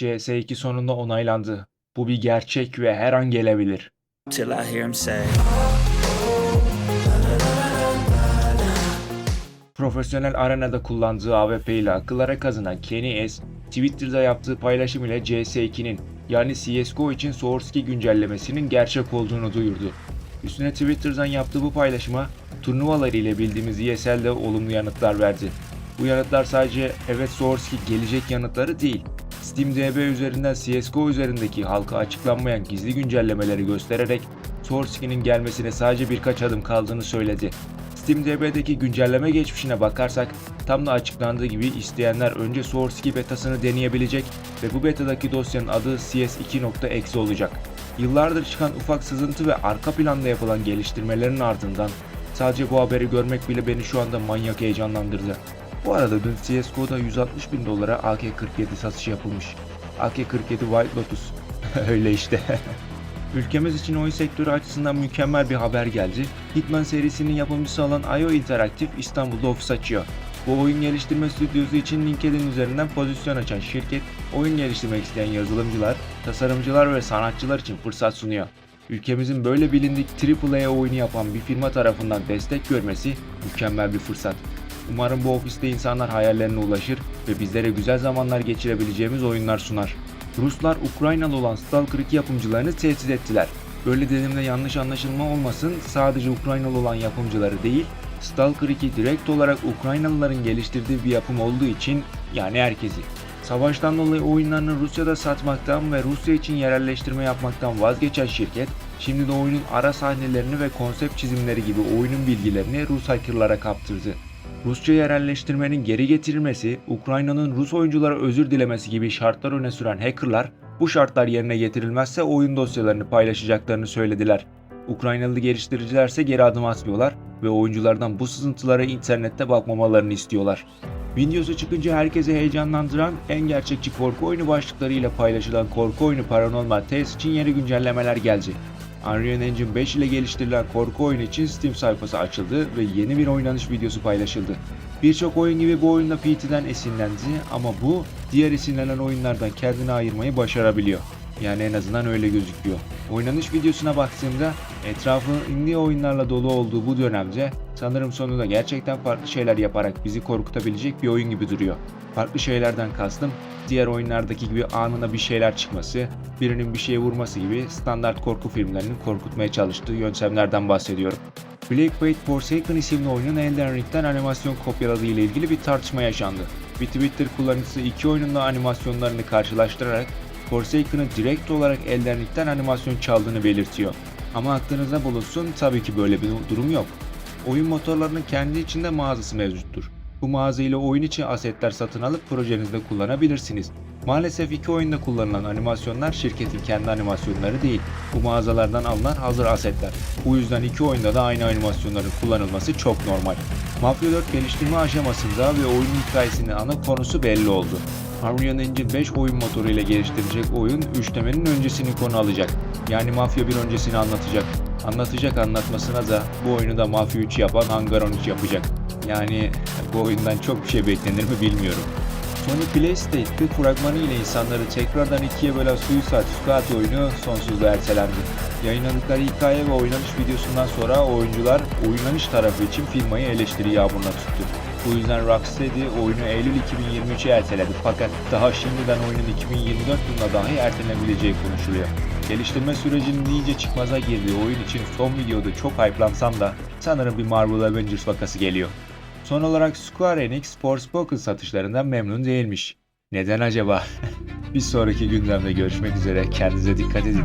CS2 sonunda onaylandı. Bu bir gerçek ve her an gelebilir. till I hear him say. Profesyonel arenada kullandığı AWP ile akıllara kazınan Kenny S, Twitter'da yaptığı paylaşım ile CS2'nin yani CSGO için Source güncellemesinin gerçek olduğunu duyurdu. Üstüne Twitter'dan yaptığı bu paylaşıma turnuvaları ile bildiğimiz ESL de olumlu yanıtlar verdi. Bu yanıtlar sadece evet Source gelecek yanıtları değil, SteamDB üzerinden CSGO üzerindeki halka açıklanmayan gizli güncellemeleri göstererek Source's gelmesine sadece birkaç adım kaldığını söyledi. SteamDB'deki güncelleme geçmişine bakarsak tam da açıklandığı gibi isteyenler önce Source betasını deneyebilecek ve bu betadaki dosyanın adı cs2.exe olacak. Yıllardır çıkan ufak sızıntı ve arka planda yapılan geliştirmelerin ardından sadece bu haberi görmek bile beni şu anda manyak heyecanlandırdı. Bu arada dün CSGO'da 160 bin dolara AK-47 satışı yapılmış. AK-47 White Lotus. Öyle işte. Ülkemiz için oyun sektörü açısından mükemmel bir haber geldi. Hitman serisinin yapımcısı olan IO Interactive İstanbul'da ofis açıyor. Bu oyun geliştirme stüdyosu için LinkedIn üzerinden pozisyon açan şirket, oyun geliştirmek isteyen yazılımcılar, tasarımcılar ve sanatçılar için fırsat sunuyor. Ülkemizin böyle bilindik AAA oyunu yapan bir firma tarafından destek görmesi mükemmel bir fırsat. Umarım bu ofiste insanlar hayallerine ulaşır ve bizlere güzel zamanlar geçirebileceğimiz oyunlar sunar. Ruslar Ukraynalı olan Stalker 2 yapımcılarını tehdit ettiler. Böyle dediğimde yanlış anlaşılma olmasın sadece Ukraynalı olan yapımcıları değil, Stalker 2 direkt olarak Ukraynalıların geliştirdiği bir yapım olduğu için yani herkesi. Savaştan dolayı oyunlarını Rusya'da satmaktan ve Rusya için yerelleştirme yapmaktan vazgeçen şirket, şimdi de oyunun ara sahnelerini ve konsept çizimleri gibi oyunun bilgilerini Rus hackerlara kaptırdı. Rusça yerelleştirmenin geri getirilmesi, Ukrayna'nın Rus oyunculara özür dilemesi gibi şartlar öne süren hackerlar, bu şartlar yerine getirilmezse oyun dosyalarını paylaşacaklarını söylediler. Ukraynalı geliştiricilerse geri adım atmıyorlar ve oyunculardan bu sızıntılara internette bakmamalarını istiyorlar. Videosu çıkınca herkese heyecanlandıran en gerçekçi korku oyunu başlıklarıyla paylaşılan korku oyunu Paranormal Tales için yeni güncellemeler geldi. Unreal Engine 5 ile geliştirilen korku oyunu için Steam sayfası açıldı ve yeni bir oynanış videosu paylaşıldı. Birçok oyun gibi bu oyunda PT'den esinlendi ama bu diğer esinlenen oyunlardan kendini ayırmayı başarabiliyor. Yani en azından öyle gözüküyor. Oynanış videosuna baktığımda etrafı indie oyunlarla dolu olduğu bu dönemde sanırım sonunda gerçekten farklı şeyler yaparak bizi korkutabilecek bir oyun gibi duruyor. Farklı şeylerden kastım diğer oyunlardaki gibi anına bir şeyler çıkması, birinin bir şeye vurması gibi standart korku filmlerinin korkutmaya çalıştığı yöntemlerden bahsediyorum. Black Fate Forsaken isimli oyunun Elden Ring'den animasyon kopyaladığı ile ilgili bir tartışma yaşandı. Bir Twitter kullanıcısı iki oyunun da animasyonlarını karşılaştırarak Forsaken'ı direkt olarak Elden Ring'den animasyon çaldığını belirtiyor. Ama aklınızda bulunsun tabii ki böyle bir durum yok. Oyun motorlarının kendi içinde mağazası mevcuttur. Bu mağaza ile oyun içi asetler satın alıp projenizde kullanabilirsiniz. Maalesef iki oyunda kullanılan animasyonlar şirketin kendi animasyonları değil. Bu mağazalardan alınan hazır asetler. Bu yüzden iki oyunda da aynı animasyonların kullanılması çok normal. Mafia 4 geliştirme aşamasında ve oyunun hikayesinin ana konusu belli oldu. Unreal Engine 5 oyun motoru ile geliştirecek oyun üçlemenin öncesini konu alacak. Yani Mafya 1 öncesini anlatacak. Anlatacak anlatmasına da bu oyunu da Mafya 3 yapan Hangar 13 yapacak. Yani bu oyundan çok bir şey beklenir mi bilmiyorum. Sony PlayState'de fragmanı ile insanları tekrardan ikiye bölen Suicide Squad oyunu sonsuzluğa ertelendi. Yayınladıkları hikaye ve oynanış videosundan sonra oyuncular oynanış tarafı için firmayı eleştiri yağmuruna tuttu. Bu yüzden Rocksteady oyunu Eylül 2023'e erteledi fakat daha şimdiden oyunun 2024 yılına dahi ertelenebileceği konuşuluyor. Geliştirme sürecinin iyice çıkmaza girdiği oyun için son videoda çok hype'lansam da sanırım bir Marvel Avengers vakası geliyor. Son olarak Square Enix Forspoken satışlarından memnun değilmiş. Neden acaba? bir sonraki gündemde görüşmek üzere. Kendinize dikkat edin.